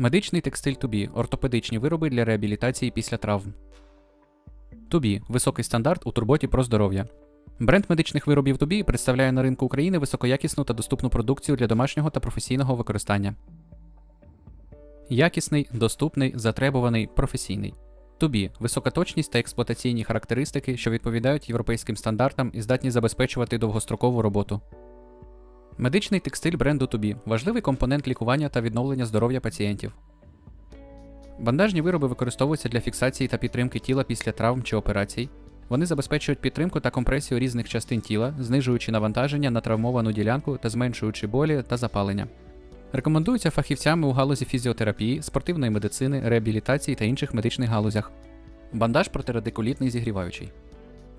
Медичний текстиль Тубі ортопедичні вироби для реабілітації після травм. Тубі високий стандарт у турботі про здоров'я. Бренд медичних виробів Тубі представляє на ринку України високоякісну та доступну продукцію для домашнього та професійного використання. Якісний, доступний, затребуваний, професійний. Тубі висока точність та експлуатаційні характеристики, що відповідають європейським стандартам і здатні забезпечувати довгострокову роботу. Медичний текстиль бренду Тубі важливий компонент лікування та відновлення здоров'я пацієнтів. Бандажні вироби використовуються для фіксації та підтримки тіла після травм чи операцій. Вони забезпечують підтримку та компресію різних частин тіла, знижуючи навантаження на травмовану ділянку та зменшуючи болі та запалення. Рекомендуються фахівцями у галузі фізіотерапії, спортивної медицини, реабілітації та інших медичних галузях. Бандаж протирадикулітний зігріваючий.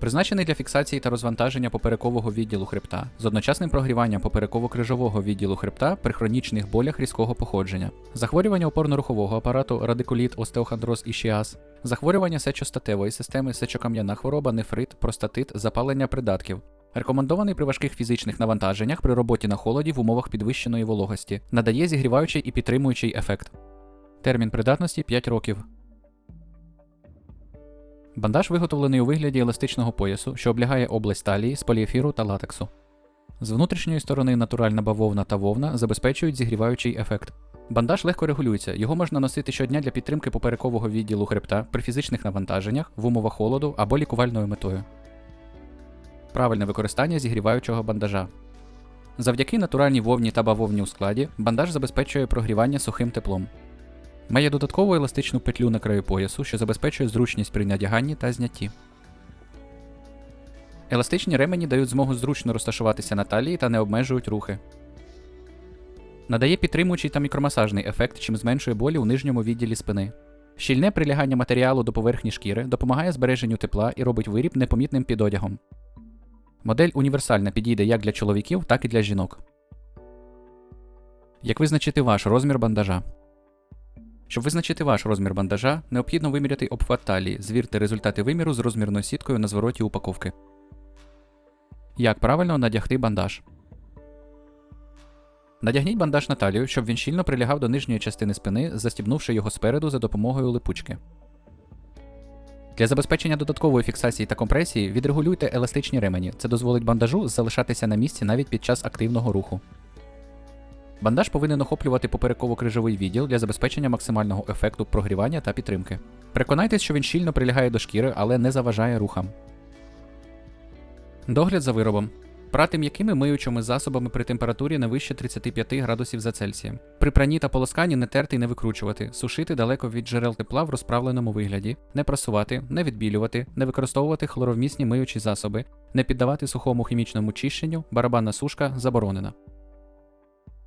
Призначений для фіксації та розвантаження поперекового відділу хребта з одночасним прогріванням попереково-крижового відділу хребта при хронічних болях різкого походження, захворювання опорно-рухового апарату, радикуліт, остеохондроз і шіаз, захворювання сечостатевої системи, сечокам'яна хвороба, нефрит, простатит, запалення придатків. Рекомендований при важких фізичних навантаженнях при роботі на холоді в умовах підвищеної вологості, надає зігріваючий і підтримуючий ефект. Термін придатності 5 років. Бандаж виготовлений у вигляді еластичного поясу, що облягає область талії з поліефіру та латексу. З внутрішньої сторони натуральна бавовна та вовна забезпечують зігріваючий ефект. Бандаж легко регулюється, його можна носити щодня для підтримки поперекового відділу хребта при фізичних навантаженнях, в умовах холоду або лікувальною метою. Правильне використання зігріваючого бандажа. Завдяки натуральній вовні та бавовні у складі, бандаж забезпечує прогрівання сухим теплом. Має додаткову еластичну петлю на краю поясу, що забезпечує зручність при надяганні та знятті. Еластичні ремені дають змогу зручно розташуватися на талії та не обмежують рухи. Надає підтримуючий та мікромасажний ефект, чим зменшує болі у нижньому відділі спини. Щільне прилягання матеріалу до поверхні шкіри допомагає збереженню тепла і робить виріб непомітним під одягом. Модель універсальна підійде як для чоловіків, так і для жінок. Як визначити ваш розмір бандажа? Щоб визначити ваш розмір бандажа, необхідно виміряти обхват талії, звірте результати виміру з розмірною сіткою на звороті упаковки. Як правильно надягти бандаж? Надягніть бандаж на талію, щоб він щільно прилягав до нижньої частини спини, застібнувши його спереду за допомогою липучки. Для забезпечення додаткової фіксації та компресії відрегулюйте еластичні ремені. Це дозволить бандажу залишатися на місці навіть під час активного руху. Бандаж повинен охоплювати попереково-крижовий відділ для забезпечення максимального ефекту прогрівання та підтримки. Переконайтесь, що він щільно прилягає до шкіри, але не заважає рухам. Догляд за виробом. Прати м'якими миючими засобами при температурі не вище 35 градусів за Цельсієм. При пранні та полосканні не терти і не викручувати, сушити далеко від джерел тепла в розправленому вигляді, не прасувати, не відбілювати, не використовувати хлоровмісні миючі засоби, не піддавати сухому хімічному чищенню, барабанна сушка заборонена.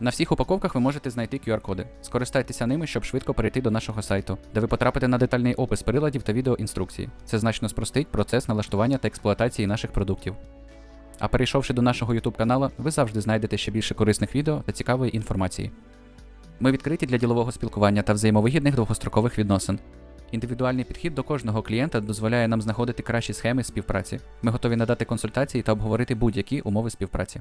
На всіх упаковках ви можете знайти QR-коди. Скористайтеся ними, щоб швидко перейти до нашого сайту, де ви потрапите на детальний опис приладів та відеоінструкції. Це значно спростить процес налаштування та експлуатації наших продуктів. А перейшовши до нашого YouTube каналу, ви завжди знайдете ще більше корисних відео та цікавої інформації. Ми відкриті для ділового спілкування та взаємовигідних довгострокових відносин. Індивідуальний підхід до кожного клієнта дозволяє нам знаходити кращі схеми співпраці. Ми готові надати консультації та обговорити будь-які умови співпраці.